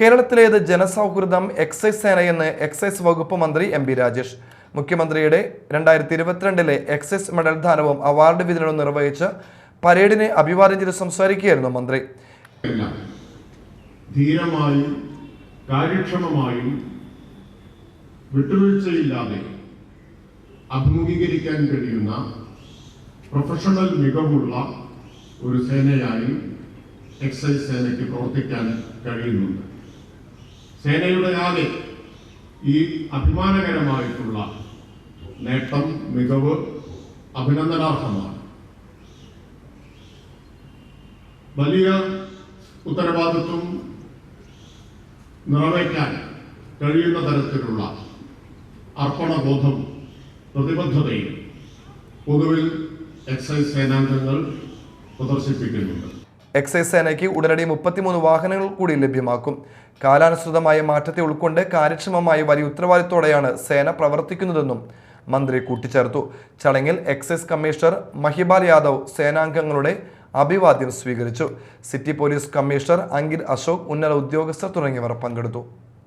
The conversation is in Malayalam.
കേരളത്തിലേത് ജനസൗഹൃദം എക്സൈസ് സേനയെന്ന് എക്സൈസ് വകുപ്പ് മന്ത്രി എം ബി രാജേഷ്. മുഖ്യമന്ത്രിയുടെ രണ്ടായിരത്തി ഇരുപത്തിരണ്ടിലെ എക്സൈസ് മെഡൽ ദാനവും അവാർഡ് വിതരണവും നിർവഹിച്ച് പരേഡിനെ അഭിവാദ്യം ചെയ്ത് സംസാരിക്കുകയായിരുന്നു മന്ത്രി. വിട്ടുവീഴ്ചയില്ലാതെ അഭിമുഖീകരിക്കാൻ കഴിയുന്ന പ്രൊഫഷണൽ മികവുള്ള ഒരു സേനയായി എക്സൈസ് സേനയ്ക്ക് പ്രവർത്തിക്കാൻ കഴിയുന്നുണ്ട്. സേനയുടെ ആകെ ഈ അഭിമാനകരമായിട്ടുള്ള നേട്ടം മികവ് അഭിനന്ദനാർഹമാണ്. വലിയ ഉത്തരവാദിത്വം നിറവേറ്റാൻ കഴിയുന്ന തരത്തിലുള്ള അർപ്പണബോധം പ്രതിബദ്ധതയും പൊതുവിൽ എക്സൈസ് സേനാംഗങ്ങൾ പ്രദർശിപ്പിക്കുന്നുണ്ട്. എക്സൈസ് സേനയ്ക്ക് ഉടനടി മുപ്പത്തിമൂന്ന് വാഹനങ്ങൾ കൂടി ലഭ്യമാക്കും. കാലാനുസൃതമായ മാറ്റത്തെ ഉൾക്കൊണ്ട് കാര്യക്ഷമമായി വലിയ ഉത്തരവാദിത്തോടെയാണ് സേന പ്രവർത്തിക്കുന്നതെന്നും മന്ത്രി കൂട്ടിച്ചേർത്തു. ചടങ്ങിൽ എക്സൈസ് കമ്മീഷണർ മഹിബാൽ യാദവ് സേനാംഗങ്ങളുടെ അഭിവാദ്യം സ്വീകരിച്ചു. City police commissioner Ankit Ashok ഉന്നത ഉദ്യോഗസ്ഥർ തുടങ്ങിയവർ പങ്കെടുത്തു.